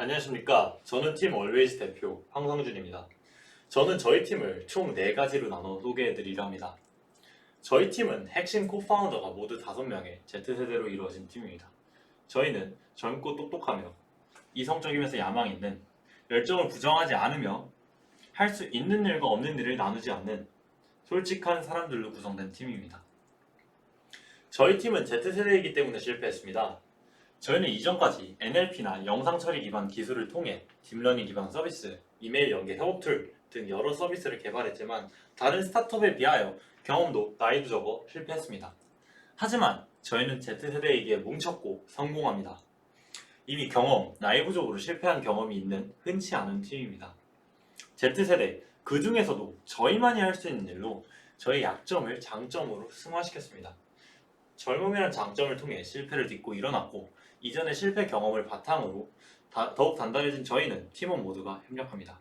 안녕하십니까. 저는 팀 얼웨이즈 대표 황성준입니다. 저는 저희 팀을 총 4가지로 나눠 소개해드리려 합니다. 저희 팀은 핵심 코파운더가 모두 5명의 Z세대로 이루어진 팀입니다. 저희는 젊고 똑똑하며 이성적이면서 야망 있는 열정을 부정하지 않으며 할 수 있는 일과 없는 일을 나누지 않는 솔직한 사람들로 구성된 팀입니다. 저희 팀은 Z세대이기 때문에 실패했습니다. 저희는 이전까지 NLP나 영상 처리 기반 기술을 통해 딥러닝 기반 서비스, 이메일 연계 협업 툴 등 여러 서비스를 개발했지만 다른 스타트업에 비하여 경험도 나이도 적어 실패했습니다. 하지만 저희는 Z세대이기에 뭉쳤고 성공합니다. 이미 경험, 나이 부족으로 실패한 경험이 있는 흔치 않은 팀입니다. Z세대, 그 중에서도 저희만이 할 수 있는 일로 저희 약점을 장점으로 승화시켰습니다. 젊음이란 장점을 통해 실패를 딛고 일어났고 이전의 실패 경험을 바탕으로 다- 더욱 단단해진 저희는 팀원 모두가 협력합니다.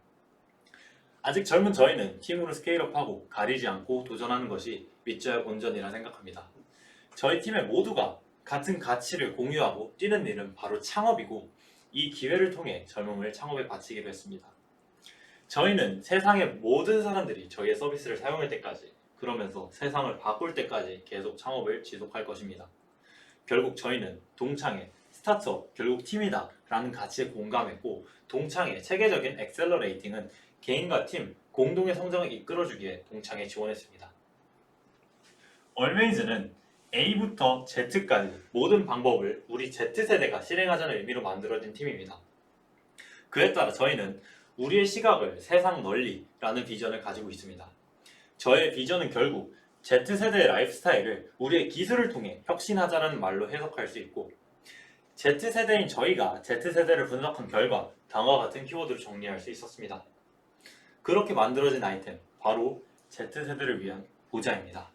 아직 젊은 저희는 팀으로 스케일업하고 가리지 않고 도전하는 것이 믿져야 본전이라 생각합니다. 저희 팀의 모두가 같은 가치를 공유하고 뛰는 일은 바로 창업이고 이 기회를 통해 젊음을 창업에 바치기로 했습니다. 저희는 세상의 모든 사람들이 저희의 서비스를 사용할 때까지 그러면서 세상을 바꿀 때까지 계속 창업을 지속할 것입니다. 결국 저희는 동창의 스타트업 결국 팀이다 라는 가치에 공감했고 동창의 체계적인 엑셀러레이팅은 개인과 팀 공동의 성장을 이끌어주기에 동창에 지원했습니다. 얼메이즈는 A부터 Z까지 모든 방법을 우리 Z세대가 실행하자는 의미로 만들어진 팀입니다. 그에 따라 저희는 우리의 시각을 세상 널리 라는 비전을 가지고 있습니다. 저의 비전은 결국 Z세대의 라이프스타일을 우리의 기술을 통해 혁신하자는 말로 해석할 수 있고 Z세대인 저희가 Z세대를 분석한 결과 다음과 같은 키워드로 정리할 수 있었습니다. 그렇게 만들어진 아이템 바로 Z세대를 위한 보자입니다.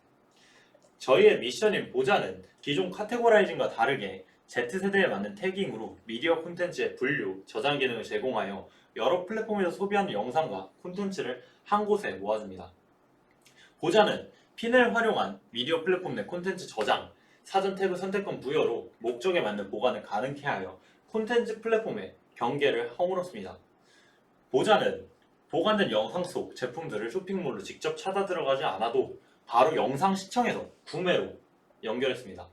저희의 미션인 보자는 기존 카테고라이징과 다르게 Z세대에 맞는 태깅으로 미디어 콘텐츠의 분류, 저장 기능을 제공하여 여러 플랫폼에서 소비하는 영상과 콘텐츠를 한 곳에 모아줍니다. 보자는 핀을 활용한 미디어 플랫폼 내 콘텐츠 저장, 사전 태그 선택권 부여로 목적에 맞는 보관을 가능케 하여 콘텐츠 플랫폼의 경계를 허물었습니다. 보자는 보관된 영상 속 제품들을 쇼핑몰로 직접 찾아 들어가지 않아도 바로 영상 시청에서 구매로 연결했습니다.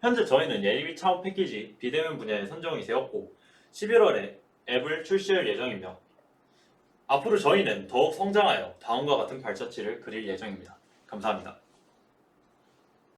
현재 저희는 예비 차업 패키지 비대면 분야에 선정이 되었고 11월에 앱을 출시할 예정이며 앞으로 저희는 더욱 성장하여 다음과 같은 발자취를 그릴 예정입니다. 감사합니다.